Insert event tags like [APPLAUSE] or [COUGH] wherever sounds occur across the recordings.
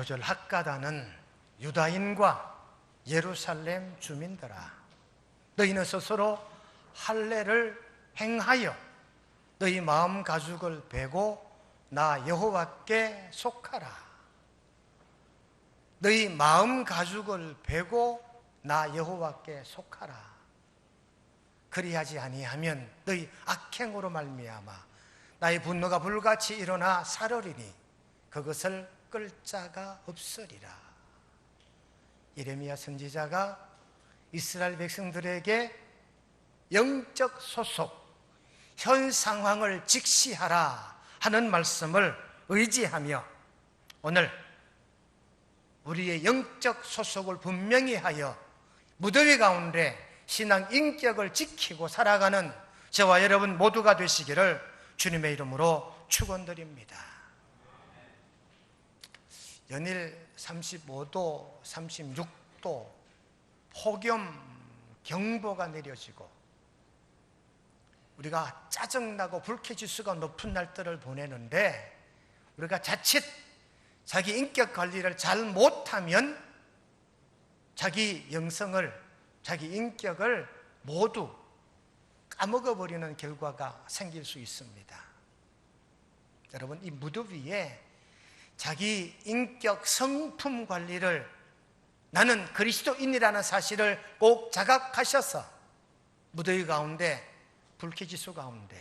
요절 학가다는 유다인과 예루살렘 주민들아 너희는 스스로 할례를 행하여 너희 마음 가죽을 베고 나 여호와께 속하라. 너희 마음 가죽을 베고 나 여호와께 속하라. 그리하지 아니하면 너희 악행으로 말미암아 나의 분노가 불같이 일어나 사르리니 그것을 끌 자가 없으리라. 이레미야 선지자가 이스라엘 백성들에게 영적 소속, 현 상황을 직시하라 하는 말씀을 의지하며 오늘 우리의 영적 소속을 분명히 하여 무더위 가운데 신앙 인격을 지키고 살아가는 저와 여러분 모두가 되시기를 주님의 이름으로 축원드립니다. 연일 35도, 36도 폭염 경보가 내려지고 우리가 짜증나고 불쾌지수가 높은 날들을 보내는데 우리가 자칫 자기 인격 관리를 잘 못하면 자기 영성을 자기 인격을 모두 까먹어버리는 결과가 생길 수 있습니다. 여러분 이 무더위에 자기 인격 성품 관리를 나는 그리스도인이라는 사실을 꼭 자각하셔서 무더위 가운데 불쾌지수 가운데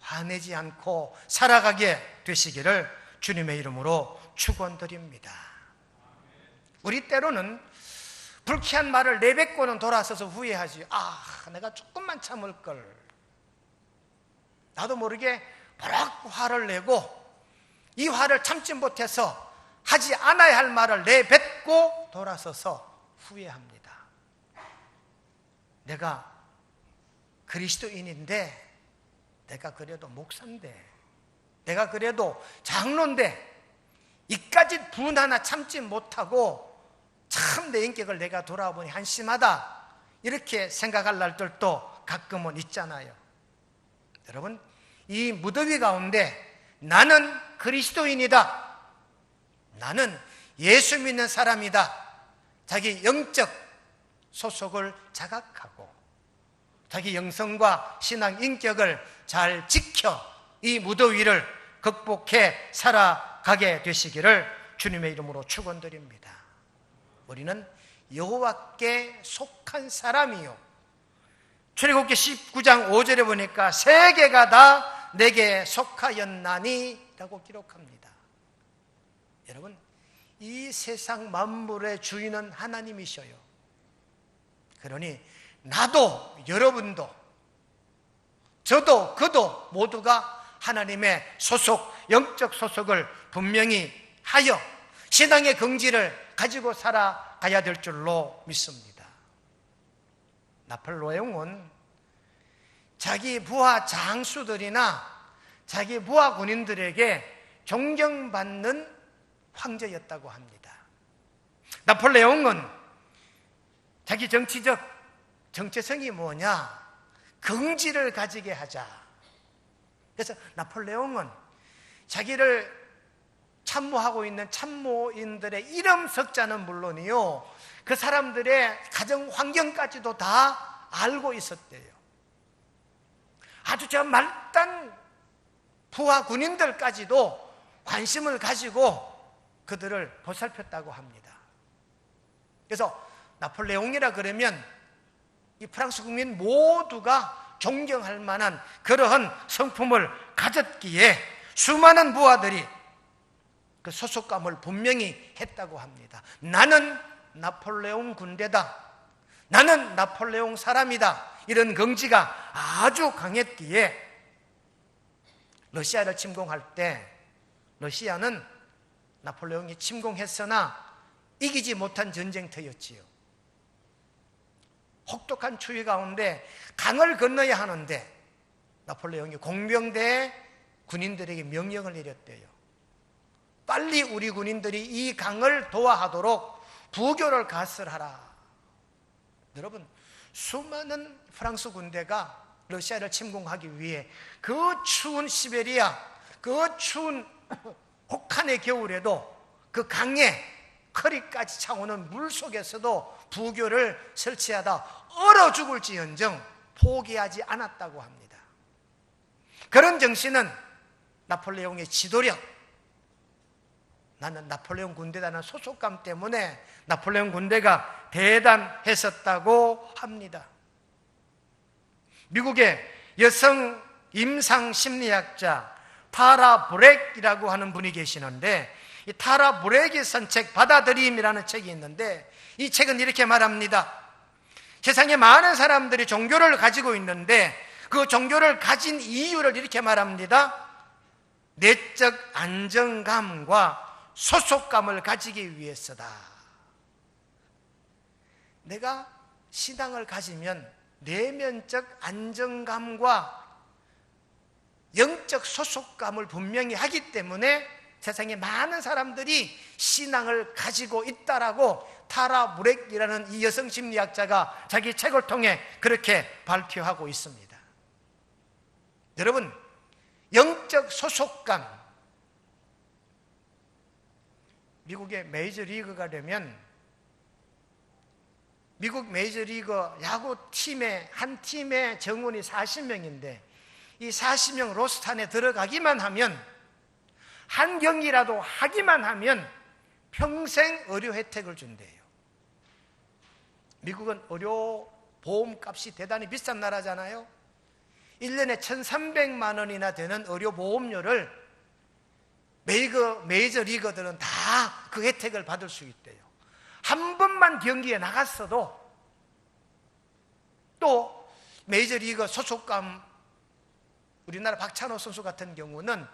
화내지 않고 살아가게 되시기를 주님의 이름으로 축원드립니다. 우리 때로는 불쾌한 말을 내뱉고는 돌아서서 후회하지. 아, 내가 조금만 참을 걸. 나도 모르게 버럭 화를 내고 이 화를 참지 못해서 하지 않아야 할 말을 내뱉고 돌아서서 후회합니다. 내가 그리스도인인데 내가 그래도 목사인데 내가 그래도 장로인데 이까지 분 하나 참지 못하고 참 내 인격을 내가 돌아보니 한심하다 이렇게 생각할 날들도 가끔은 있잖아요. 여러분 이 무더위 가운데 나는 그리스도인이다. 나는 예수 믿는 사람이다. 자기 영적 소속을 자각하고 자기 영성과 신앙 인격을 잘 지켜 이 무더위를 극복해 살아가게 되시기를 주님의 이름으로 축원드립니다. 우리는 여호와께 속한 사람이요. 출애굽기 19장 5절에 보니까 세계가 다 내게 속하였나니라고 기록합니다. 여러분, 이 세상 만물의 주인은 하나님이셔요. 그러니 나도 여러분도 저도 그도 모두가 하나님의 소속, 영적 소속을 분명히 하여 신앙의 긍지를 가지고 살아가야 될 줄로 믿습니다. 나폴레옹은 자기 부하 장수들이나 자기 부하 군인들에게 존경받는 황제였다고 합니다. 나폴레옹은 자기 정치적 정체성이 뭐냐? 긍지를 가지게 하자. 그래서 나폴레옹은 자기를 참모하고 있는 참모인들의 이름 석자는 물론이요. 그 사람들의 가정 환경까지도 다 알고 있었대요. 아주 저 말단 부하 군인들까지도 관심을 가지고 그들을 보살폈다고 합니다. 그래서 나폴레옹이라 그러면 이 프랑스 국민 모두가 존경할 만한 그러한 성품을 가졌기에 수많은 부하들이 그 소속감을 분명히 했다고 합니다. 나는 나폴레옹 군대다. 나는 나폴레옹 사람이다. 이런 긍지가 아주 강했기에 러시아를 침공할 때 러시아는 나폴레옹이 침공했으나 이기지 못한 전쟁터였지요. 혹독한 추위 가운데 강을 건너야 하는데 나폴레옹이 공병대 군인들에게 명령을 내렸대요. 빨리 우리 군인들이 이 강을 도와하도록 부교를 가설하라. 여러분, 수많은 프랑스 군대가 러시아를 침공하기 위해 그 추운 시베리아, 그 추운 [COUGHS] 혹한의 겨울에도 그 강에 허리까지 차오는 물 속에서도 부교를 설치하다 얼어 죽을지언정 포기하지 않았다고 합니다. 그런 정신은 나폴레옹의 지도력, 나는 나폴레옹 군대라는 소속감 때문에 나폴레옹 군대가 대단했었다고 합니다. 미국의 여성 임상 심리학자 타라 브렉이라고 하는 분이 계시는데 이 타라 브렉이 쓴 책 받아들임이라는 책이 있는데 이 책은 이렇게 말합니다. 세상에 많은 사람들이 종교를 가지고 있는데 그 종교를 가진 이유를 이렇게 말합니다. 내적 안정감과 소속감을 가지기 위해서다. 내가 신앙을 가지면 내면적 안정감과 영적 소속감을 분명히 하기 때문에 세상에 많은 사람들이 신앙을 가지고 있다라고 타라 무렉이라는 이 여성 심리학자가 자기 책을 통해 그렇게 발표하고 있습니다. 여러분, 영적 소속감, 미국의 메이저리그가 되면 미국 메이저리그 야구 팀의 한 팀의 정원이 40명인데 이 40명 로스탄에 들어가기만 하면 한 경기라도 하기만 하면 평생 의료 혜택을 준대요. 미국은 의료 보험 값이 대단히 비싼 나라잖아요. 1년에 1,300만 원이나 되는 의료 보험료를 메이저, 메이저 리거들은 다 그 혜택을 받을 수 있대요. 한 번만 경기에 나갔어도 또 메이저 리그 소속감 우리나라 박찬호 선수 같은 경우는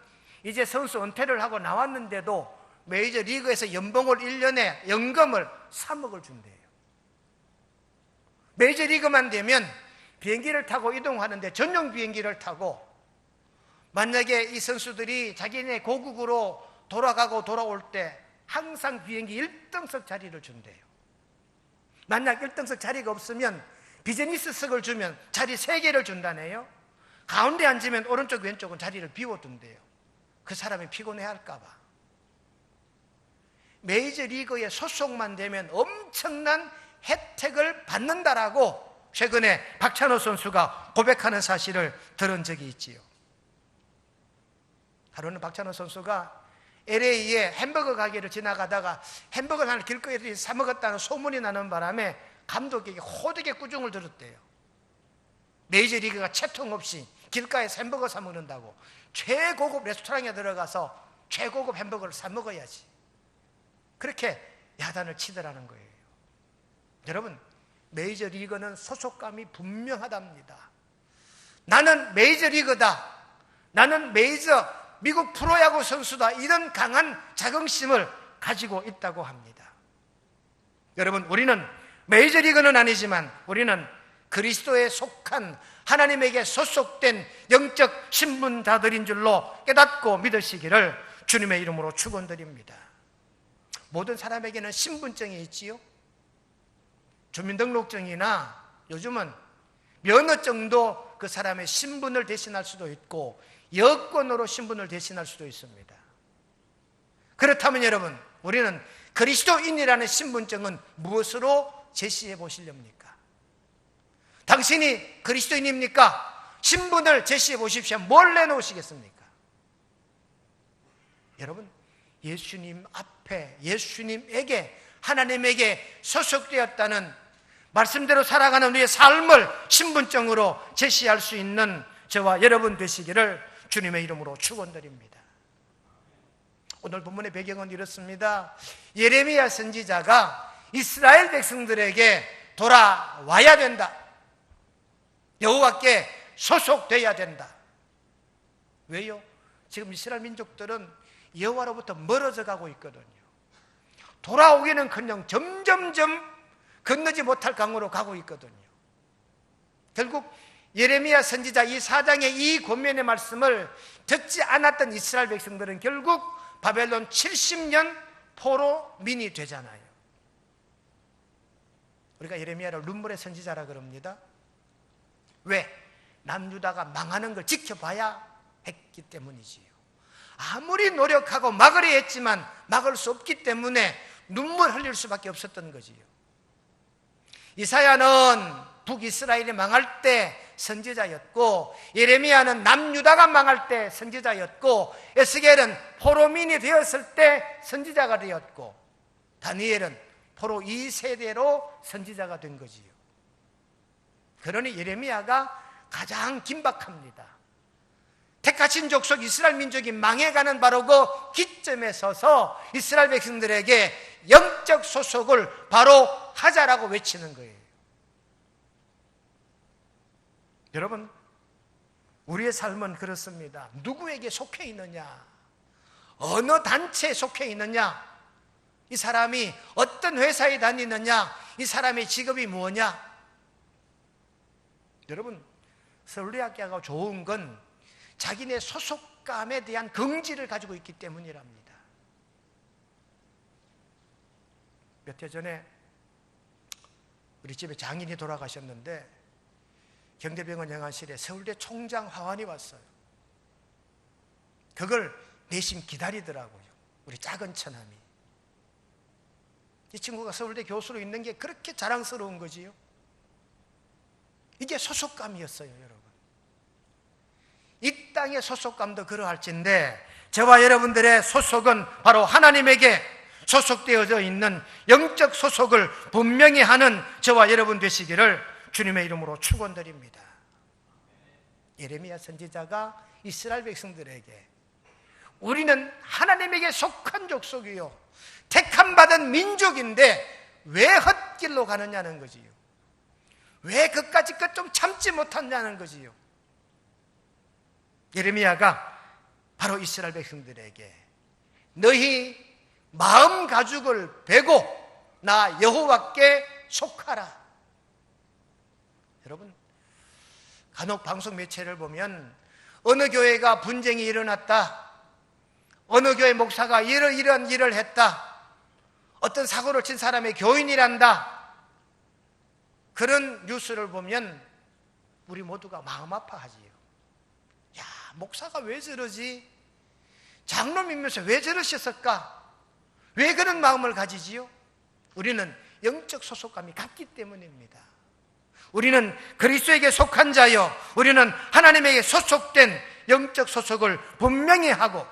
이제 선수 은퇴를 하고 나왔는데도 메이저 리그에서 연봉을 1년에 연금을 3억을 준대요. 메이저 리그만 되면 비행기를 타고 이동하는데 전용 비행기를 타고 만약에 이 선수들이 자기네 고국으로 돌아가고 돌아올 때 항상 비행기 1등석 자리를 준대요. 만약 1등석 자리가 없으면 비즈니스석을 주면 자리 3개를 준다네요. 가운데 앉으면 오른쪽 왼쪽은 자리를 비워둔대요. 그 사람이 피곤해 할까봐. 메이저 리그의 소속만 되면 엄청난 혜택을 받는다라고 최근에 박찬호 선수가 고백하는 사실을 들은 적이 있지요. 하루는 박찬호 선수가 LA에 햄버거 가게를 지나가다가 햄버거 하나 길거리에 사 먹었다는 소문이 나는 바람에 감독에게 호되게 꾸중을 들었대요. 메이저리그가 채통 없이 길가에 햄버거 사 먹는다고 최고급 레스토랑에 들어가서 최고급 햄버거를 사 먹어야지. 그렇게 야단을 치더라는 거예요. 여러분, 메이저리그는 소속감이 분명하답니다. 나는 메이저리그다. 나는 메이저 미국 프로야구 선수다. 이런 강한 자긍심을 가지고 있다고 합니다. 여러분, 우리는 메이저리그는 아니지만 우리는 그리스도에 속한 하나님에게 소속된 영적 신분자들인 줄로 깨닫고 믿으시기를 주님의 이름으로 축원드립니다. 모든 사람에게는 신분증이 있지요. 주민등록증이나 요즘은 면허증도 그 사람의 신분을 대신할 수도 있고 여권으로 신분을 대신할 수도 있습니다. 그렇다면 여러분, 우리는 그리스도인이라는 신분증은 무엇으로 제시해 보시렵니까? 당신이 그리스도인입니까? 신분을 제시해 보십시오. 뭘 내놓으시겠습니까? 여러분, 예수님 앞에, 예수님에게, 하나님에게 소속되었다는 말씀대로 살아가는 우리의 삶을 신분증으로 제시할 수 있는 저와 여러분 되시기를 주님의 이름으로 축원드립니다. 오늘 본문의 배경은 이렇습니다. 예레미야 선지자가 이스라엘 백성들에게 돌아와야 된다. 여호와께 소속돼야 된다. 왜요? 지금 이스라엘 민족들은 여호와로부터 멀어져 가고 있거든요. 돌아오기는커녕 점점점 건너지 못할 강으로 가고 있거든요. 결국 예레미야 선지자 이 사장의 이 권면의 말씀을 듣지 않았던 이스라엘 백성들은 결국 바벨론 70년 포로 민이 되잖아요. 우리가 예레미야를 눈물의 선지자라 그럽니다. 왜? 남유다가 망하는 걸 지켜봐야 했기 때문이지요. 아무리 노력하고 막으려 했지만 막을 수 없기 때문에 눈물 흘릴 수밖에 없었던 거지요. 이사야는 북이스라엘이 망할 때 선지자였고 예레미야는 남유다가 망할 때 선지자였고 에스겔은 포로민이 되었을 때 선지자가 되었고 다니엘은 포로 2세대로 선지자가 된 거지요. 그러니 예레미야가 가장 긴박합니다. 택하신 족속 이스라엘 민족이 망해가는 바로 그 기점에 서서 이스라엘 백성들에게 영적 소속을 바로 하자라고 외치는 거예요. 여러분, 우리의 삶은 그렇습니다. 누구에게 속해 있느냐? 어느 단체에 속해 있느냐? 이 사람이 어떤 회사에 다니느냐? 이 사람의 직업이 뭐냐? 여러분, 서울대학교가 좋은 건 자기네 소속감에 대한 긍지를 가지고 있기 때문이랍니다. 몇 해 전에 우리 집에 장인이 돌아가셨는데 경대병원 영안실에 서울대 총장 화환이 왔어요. 그걸 내심 기다리더라고요. 우리 작은 처남이. 이 친구가 서울대 교수로 있는 게 그렇게 자랑스러운 거지요. 이게 소속감이었어요, 여러분. 이 땅의 소속감도 그러할진데 저와 여러분들의 소속은 바로 하나님에게 소속되어져 있는 영적 소속을 분명히 하는 저와 여러분 되시기를 주님의 이름으로 축원드립니다. 예레미야 선지자가 이스라엘 백성들에게 우리는 하나님에게 속한 족속이요 택함 받은 민족인데 왜 헛길로 가느냐는 거지요. 왜 그까지 끝 좀 참지 못했냐는 거지요. 예레미야가 바로 이스라엘 백성들에게 너희 마음 가죽을 베고 나 여호와께 속하라. 여러분 간혹 방송 매체를 보면 어느 교회가 분쟁이 일어났다. 어느 교회 목사가 이런 이런 일을 했다. 어떤 사고를 친 사람의 교인이란다. 그런 뉴스를 보면 우리 모두가 마음 아파하지요. 야, 목사가 왜 저러지? 장로이면서 왜 저러셨을까? 왜 그런 마음을 가지지요? 우리는 영적 소속감이 같기 때문입니다. 우리는 그리스도에게 속한 자요. 우리는 하나님에게 소속된 영적 소속을 분명히 하고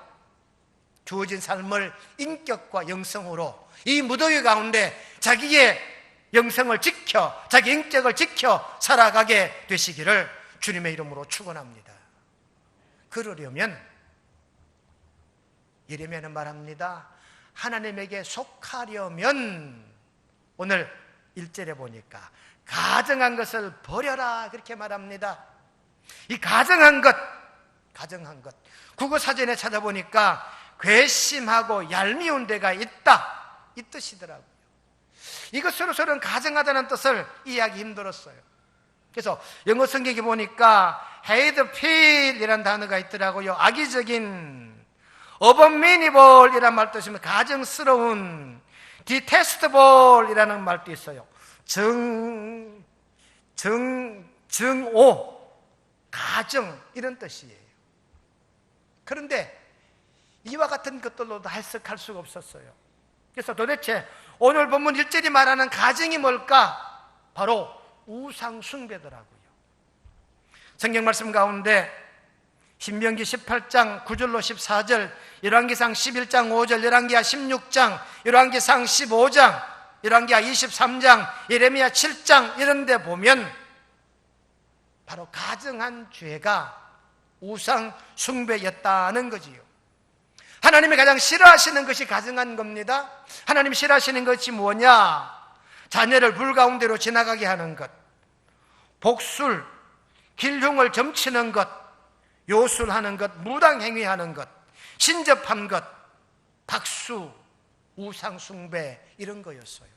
주어진 삶을 인격과 영성으로 이 무더위 가운데 자기의 영성을 지켜 자기 인격을 지켜 살아가게 되시기를 주님의 이름으로 축원합니다. 그러려면 예레미야는 말합니다. 하나님에게 속하려면 오늘 1절에 보니까 가정한 것을 버려라 그렇게 말합니다. 이 가정한 것, 가정한 것. 국어 사전에 찾아보니까 괘씸하고 얄미운 데가 있다 이 뜻이더라고요. 이것으로서는 가정하다는 뜻을 이해하기 힘들었어요. 그래서 영어 성경에 보니까 feel이라는 단어가 있더라고요. 악의적인 abominable이라는 말도 있으면 가정스러운 detestable이라는 말도 있어요. 정, 정, 정오, 가정 이런 뜻이에요. 그런데 이와 같은 것들로도 해석할 수가 없었어요. 그래서 도대체 오늘 본문 1절이 말하는 가정이 뭘까? 바로 우상 숭배더라고요. 성경 말씀 가운데 신명기 18장 9절로 14절, 열왕기상 11장 5절, 열왕기하 16장, 열왕기상 15장, 열왕기하 23장, 예레미야 7장 이런 데 보면 바로 가정한 죄가 우상 숭배였다는 거지요. 하나님이 가장 싫어하시는 것이 가정한 겁니다. 하나님 싫어하시는 것이 뭐냐? 자녀를 불 가운데로 지나가게 하는 것, 복술, 길흉을 점치는 것, 요술하는 것, 무당행위하는 것, 신접한 것, 박수, 우상숭배 이런 거였어요.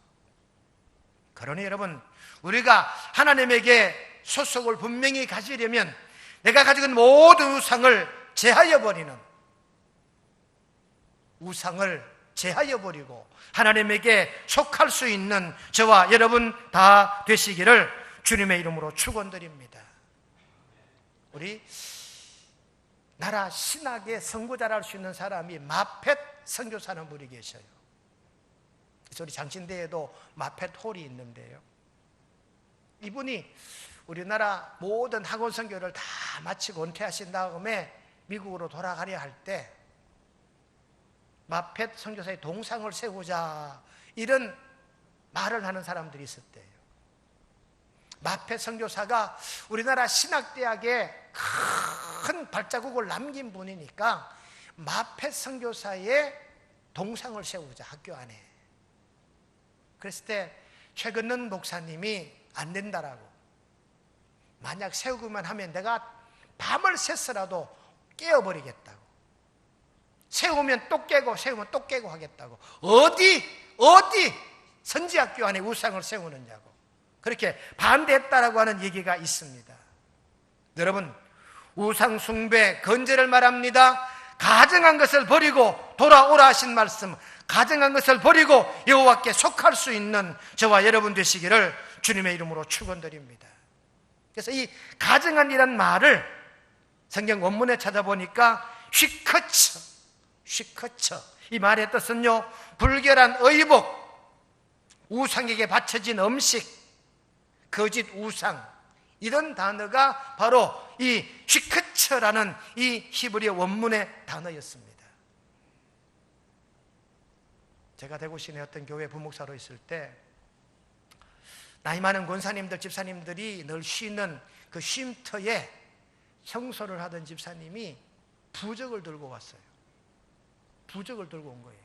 그러니 여러분, 우리가 하나님에게 소속을 분명히 가지려면 내가 가지고 있는 모든 우상을 제하여 버리는 우상을 제하여 버리고 하나님에게 속할 수 있는 저와 여러분 다 되시기를 주님의 이름으로 축원드립니다. 우리 나라 신학의 선구자를 할수 있는 사람이 마펫 선교사는 분이 계셔요. 우리 장신대에도 마펫 홀이 있는데요. 이분이 우리나라 모든 학원 선교를 다 마치고 은퇴하신 다음에 미국으로 돌아가려 할 때 마펫 선교사의 동상을 세우자 이런 말을 하는 사람들이 있었대요. 마페 선교사가 우리나라 신학대학에 큰 발자국을 남긴 분이니까 마페 선교사의 동상을 세우자 학교 안에. 그랬을 때 최근은 목사님이 안 된다라고. 만약 세우기만 하면 내가 밤을 새서라도 깨어버리겠다고. 세우면 또 깨고 세우면 또 깨고 하겠다고. 어디 어디 선지학교 안에 우상을 세우느냐고. 그렇게 반대했다라고 하는 얘기가 있습니다. 여러분, 우상 숭배, 건재를 말합니다. 가정한 것을 버리고 돌아오라 하신 말씀, 가정한 것을 버리고 여호와께 속할 수 있는 저와 여러분 되시기를 주님의 이름으로 축원드립니다. 그래서 이 가정한이란 말을 성경 원문에 찾아보니까 휘커처, 휘커처 이 말의 뜻은요 불결한 의복, 우상에게 바쳐진 음식, 거짓 우상 이런 단어가 바로 이 휘크처라는 이 히브리어 원문의 단어였습니다. 제가 대구 시내 어떤 교회 부목사로 있을 때 나이 많은 권사님들, 집사님들이 늘 쉬는 그 쉼터에 청소를 하던 집사님이 부적을 들고 왔어요. 부적을 들고 온 거예요.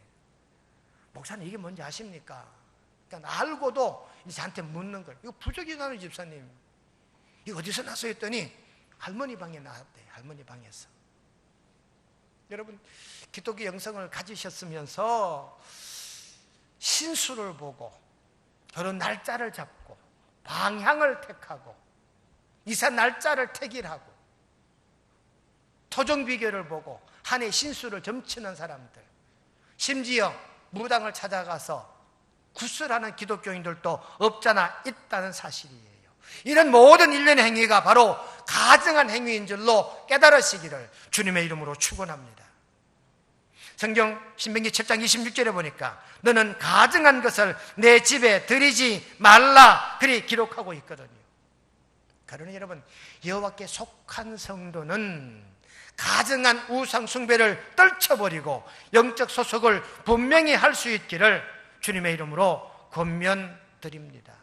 목사님 이게 뭔지 아십니까? 그러니까 알고도 이제 저한테 묻는 거예요. 이거 부적이 나는 집사님. 이거 어디서 났어 했더니 할머니 방에 나왔대. 할머니 방에서. 여러분 기독교 영성을 가지셨으면서 신수를 보고 결혼 날짜를 잡고 방향을 택하고 이사 날짜를 택일하고 토종 비결을 보고 한 해 신수를 점치는 사람들 심지어 무당을 찾아가서 구슬하는 기독교인들도 없잖아 있다는 사실이에요. 이런 모든 일련의 행위가 바로 가증한 행위인 줄로 깨달으시기를 주님의 이름으로 축원합니다. 성경 신명기 7장 26절에 보니까 너는 가증한 것을 내 집에 들이지 말라 그리 기록하고 있거든요. 그러니 여러분 여호와께 속한 성도는 가증한 우상 숭배를 떨쳐버리고 영적 소속을 분명히 할 수 있기를 주님의 이름으로 권면 드립니다.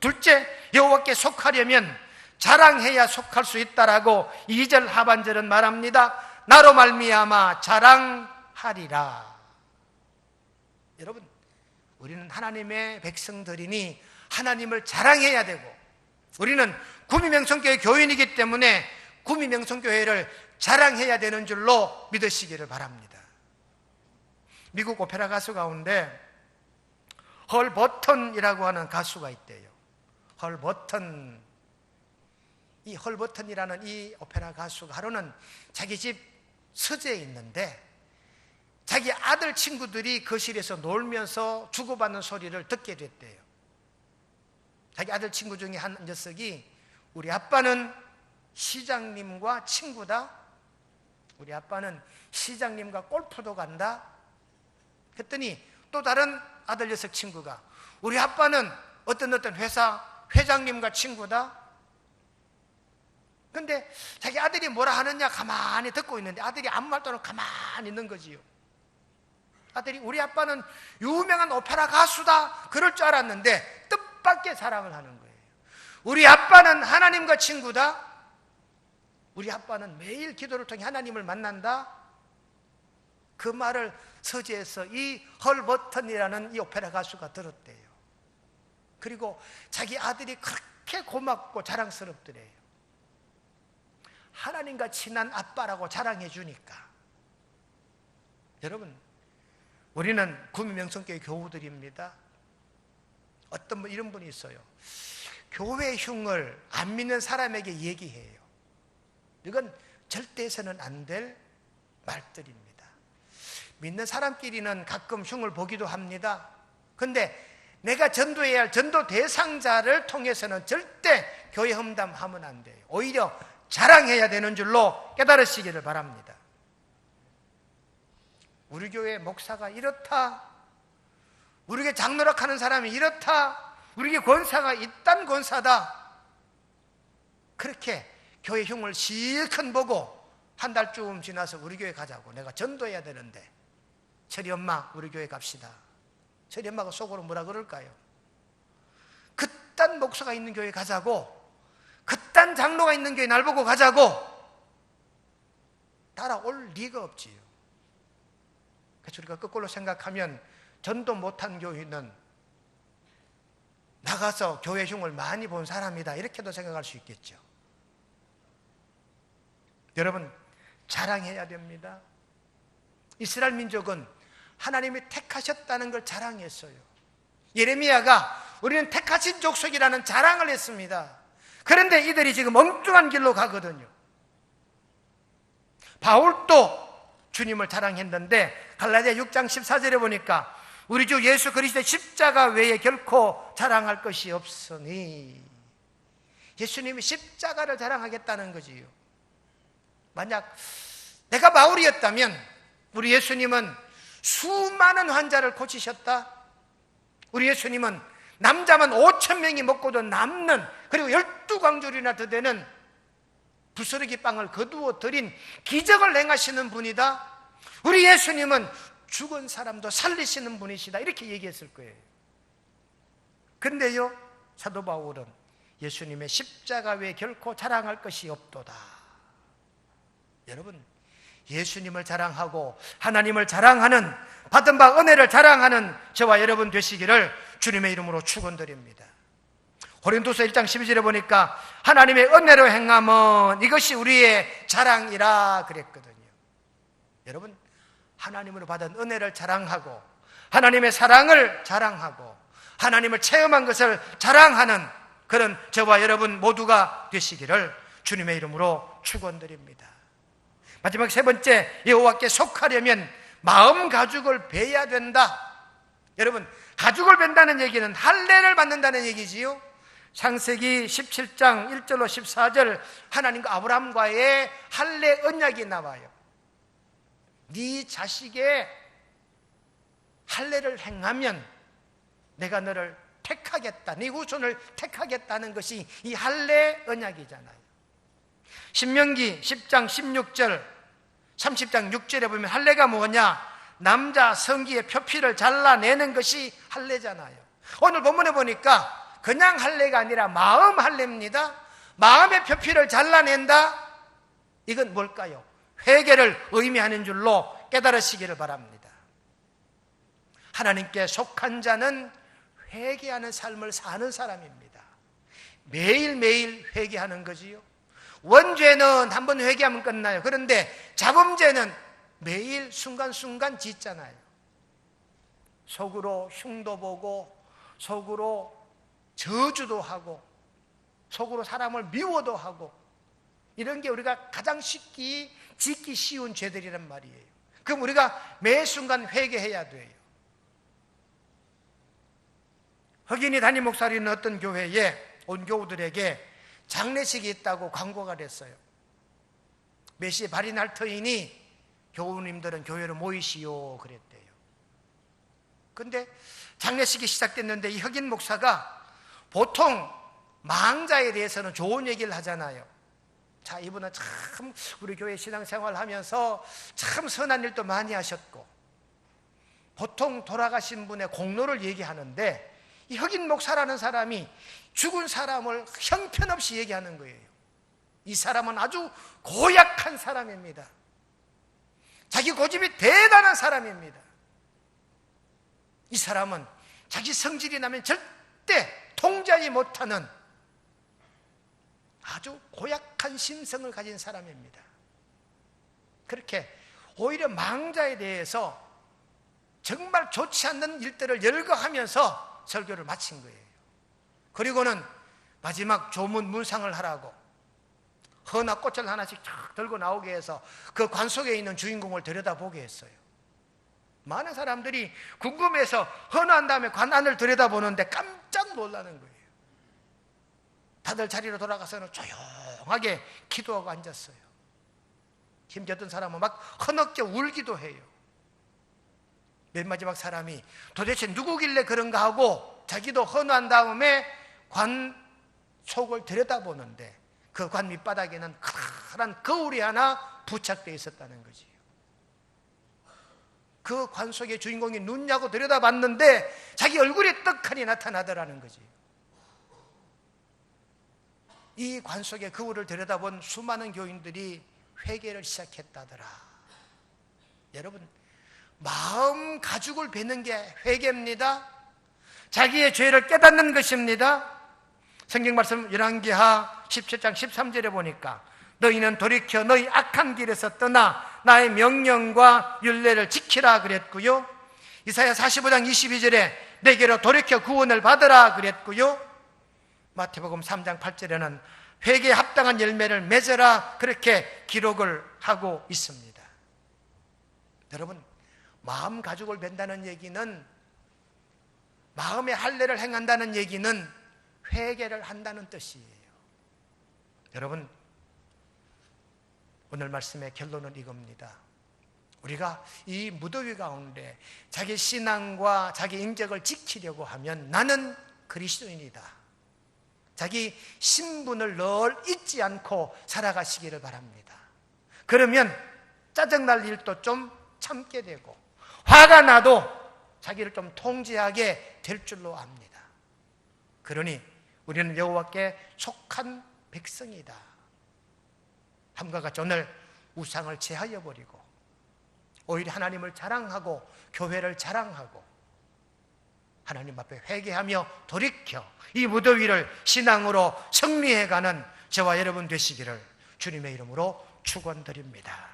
둘째, 여호와께 속하려면 자랑해야 속할 수 있다라고 2절 하반절은 말합니다. 나로 말미암아 자랑 하리라. 여러분, 우리는 하나님의 백성들이니 하나님을 자랑해야 되고 우리는 구미명성교회 교인이기 때문에 구미명성교회를 자랑해야 되는 줄로 믿으시기를 바랍니다. 미국 오페라 가수 가운데 헐 버튼이라고 하는 가수가 있대요. 헐 버튼. 이 헐 버튼이라는 이 오페라 가수가 하루는 자기 집 서재에 있는데 자기 아들 친구들이 거실에서 놀면서 주고받는 소리를 듣게 됐대요. 자기 아들 친구 중에 한 녀석이 우리 아빠는 시장님과 친구다. 우리 아빠는 시장님과 골프도 간다. 그랬더니 또 다른 아들 녀석 친구가 우리 아빠는 어떤 어떤 회사 회장님과 친구다. 근데 자기 아들이 뭐라 하느냐 가만히 듣고 있는데 아들이 아무 말도 안 하고 가만히 있는 거지요. 아들이 우리 아빠는 유명한 오페라 가수다. 그럴 줄 알았는데 뜻밖의 사랑을 하는 거예요. 우리 아빠는 하나님과 친구다. 우리 아빠는 매일 기도를 통해 하나님을 만난다. 그 말을 서재에서 이 헐버튼이라는 이 오페라 가수가 들었대요. 그리고 자기 아들이 그렇게 고맙고 자랑스럽더래요. 하나님과 친한 아빠라고 자랑해 주니까. 여러분, 우리는 구미명성교회 교우들입니다. 어떤 분, 이런 분이 있어요. 교회 흉을 안 믿는 사람에게 얘기해요. 이건 절대 해서는 안 될 말들입니다. 믿는 사람끼리는 가끔 흉을 보기도 합니다. 근데 내가 전도해야 할 전도 대상자를 통해서는 절대 교회 험담하면 안 돼요. 오히려 자랑해야 되는 줄로 깨달으시기를 바랍니다. 우리 교회 목사가 이렇다. 우리 교회 장로락하는 사람이 이렇다. 우리 교회 권사가 이딴 권사다. 그렇게 교회 흉을 실컷 보고 한 달쯤 지나서 우리 교회 가자고 내가 전도해야 되는데 철이 엄마 우리 교회 갑시다. 철이 엄마가 속으로 뭐라 그럴까요? 그딴 목사가 있는 교회 가자고 그딴 장로가 있는 교회 날 보고 가자고 따라올 리가 없지요. 그래서 우리가 거꾸로 생각하면 전도 못한 교회는 나가서 교회 흉을 많이 본 사람이다. 이렇게도 생각할 수 있겠죠. 여러분, 자랑해야 됩니다. 이스라엘 민족은 하나님이 택하셨다는 걸 자랑했어요. 예레미야가 우리는 택하신 족속이라는 자랑을 했습니다. 그런데 이들이 지금 엉뚱한 길로 가거든요. 바울도 주님을 자랑했는데 갈라디아 6장 14절에 보니까 우리 주 예수 그리스도의 십자가 외에 결코 자랑할 것이 없으니 예수님이 십자가를 자랑하겠다는 거지요. 만약 내가 바울이었다면 우리 예수님은 수많은 환자를 고치셨다. 우리 예수님은 남자만 5천 명이 먹고도 남는 그리고 열두 광줄이나 더 되는 부스러기 빵을 거두어 드린 기적을 행하시는 분이다. 우리 예수님은 죽은 사람도 살리시는 분이시다. 이렇게 얘기했을 거예요. 근데요, 사도 바울은 예수님의 십자가 외에 결코 자랑할 것이 없도다. 여러분, 예수님을 자랑하고 하나님을 자랑하는 받은 바 은혜를 자랑하는 저와 여러분 되시기를 주님의 이름으로 축원드립니다. 고린도서 1장 12절에 보니까 하나님의 은혜로 행함은 이것이 우리의 자랑이라 그랬거든요. 여러분, 하나님으로 받은 은혜를 자랑하고 하나님의 사랑을 자랑하고 하나님을 체험한 것을 자랑하는 그런 저와 여러분 모두가 되시기를 주님의 이름으로 축원드립니다. 마지막 세 번째 여호와께 속하려면 마음 가죽을 베야 된다. 여러분 가죽을 벤다는 얘기는 할례를 받는다는 얘기지요. 창세기 17장 1절로 14절 하나님과 아브라함과의 할례 언약이 나와요. 네 자식의 할례를 행하면 내가 너를 택하겠다. 네 후손을 택하겠다는 것이 이 할례 언약이잖아요. 신명기 10장 16절 30장 6절에 보면 할례가 뭐냐? 남자 성기의 표피를 잘라내는 것이 할례잖아요. 오늘 본문에 보니까 그냥 할례가 아니라 마음 할례입니다. 마음의 표피를 잘라낸다? 이건 뭘까요? 회개를 의미하는 줄로 깨달으시기를 바랍니다. 하나님께 속한 자는 회개하는 삶을 사는 사람입니다. 매일매일 회개하는 거지요. 원죄는 한 번 회개하면 끝나요. 그런데 자범죄는 매일 순간순간 짓잖아요. 속으로 흉도 보고, 속으로 저주도 하고, 속으로 사람을 미워도 하고, 이런 게 우리가 가장 쉽게 짓기 쉬운 죄들이란 말이에요. 그럼 우리가 매 순간 회개해야 돼요. 흑인이 담임 목사를 있는 어떤 교회에 온 교우들에게 장례식이 있다고 광고가 됐어요. 몇 시에 발이 날 터이니 교우님들은 교회로 모이시오 그랬대요. 근데 장례식이 시작됐는데 이 흑인 목사가 보통 망자에 대해서는 좋은 얘기를 하잖아요. 자, 이분은 참 우리 교회 신앙생활 하면서 참 선한 일도 많이 하셨고 보통 돌아가신 분의 공로를 얘기하는데 이 흑인 목사라는 사람이 죽은 사람을 형편없이 얘기하는 거예요. 이 사람은 아주 고약한 사람입니다. 자기 고집이 대단한 사람입니다. 이 사람은 자기 성질이 나면 절대 통제하지 못하는 아주 고약한 심성을 가진 사람입니다. 그렇게 오히려 망자에 대해서 정말 좋지 않는 일들을 열거하면서 설교를 마친 거예요. 그리고는 마지막 조문 문상을 하라고 허나 꽃을 하나씩 쫙 들고 나오게 해서 그 관 속에 있는 주인공을 들여다보게 했어요. 많은 사람들이 궁금해서 헌화한 다음에 관 안을 들여다보는데 깜짝 놀라는 거예요. 다들 자리로 돌아가서는 조용하게 기도하고 앉았어요. 힘줬던 사람은 막 허덕게 울기도 해요. 맨 마지막 사람이 도대체 누구길래 그런가 하고 자기도 헌화한 다음에 관 속을 들여다보는데 그 관 밑바닥에는 커다란 거울이 하나 부착되어 있었다는 거지요. 그 관 속의 주인공이 눈냐고 들여다봤는데 자기 얼굴이 떡하니 나타나더라는 거지. 이 관 속의 거울을 들여다본 수많은 교인들이 회개를 시작했다더라. 여러분, 마음 가죽을 베는 게 회개입니다. 자기의 죄를 깨닫는 것입니다. 성경 말씀 열왕기하 17장 13절에 보니까 너희는 돌이켜 너희 악한 길에서 떠나 나의 명령과 윤례를 지키라 그랬고요. 이사야 45장 22절에 내게로 돌이켜 구원을 받으라 그랬고요. 마태복음 3장 8절에는 회개에 합당한 열매를 맺어라 그렇게 기록을 하고 있습니다. 여러분, 마음 가죽을 벤다는 얘기는 마음의 할례를 행한다는 얘기는 회개를 한다는 뜻이에요. 여러분, 오늘 말씀의 결론은 이겁니다. 우리가 이 무더위 가운데 자기 신앙과 자기 인격을 지키려고 하면 나는 그리스도인이다. 자기 신분을 늘 잊지 않고 살아가시기를 바랍니다. 그러면 짜증날 일도 좀 참게 되고 화가 나도 자기를 좀 통제하게 될 줄로 압니다. 그러니 우리는 여호와께 속한 백성이다. 함과 같이 오늘 우상을 제하여 버리고 오히려 하나님을 자랑하고 교회를 자랑하고 하나님 앞에 회개하며 돌이켜 이 무더위를 신앙으로 승리해가는 저와 여러분 되시기를 주님의 이름으로 축원드립니다.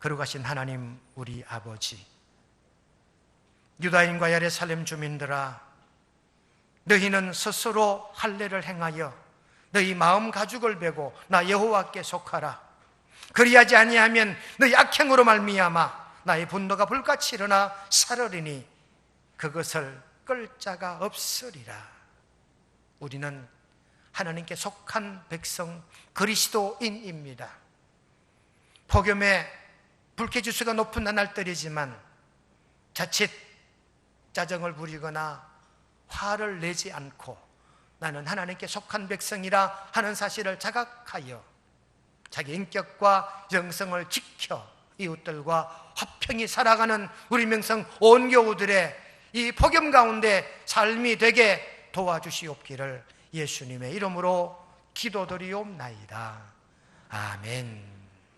거룩하신 하나님 우리 아버지 유다인과 예루살렘 주민들아 너희는 스스로 할례를 행하여 너희 마음 가죽을 베고 나 여호와께 속하라. 그리하지 아니하면 너희 악행으로 말미암아 나의 분노가 불같이 일어나 사르리니 그것을 끌 자가 없으리라. 우리는 하나님께 속한 백성 그리스도인입니다. 폭염에 불쾌지수가 높은 나날들이지만 자칫 짜증을 부리거나 화를 내지 않고 나는 하나님께 속한 백성이라 하는 사실을 자각하여 자기 인격과 영성을 지켜 이웃들과 화평히 살아가는 우리 명성 온 교우들의 이 폭염 가운데 삶이 되게 도와주시옵기를 예수님의 이름으로 기도드리옵나이다. 아멘.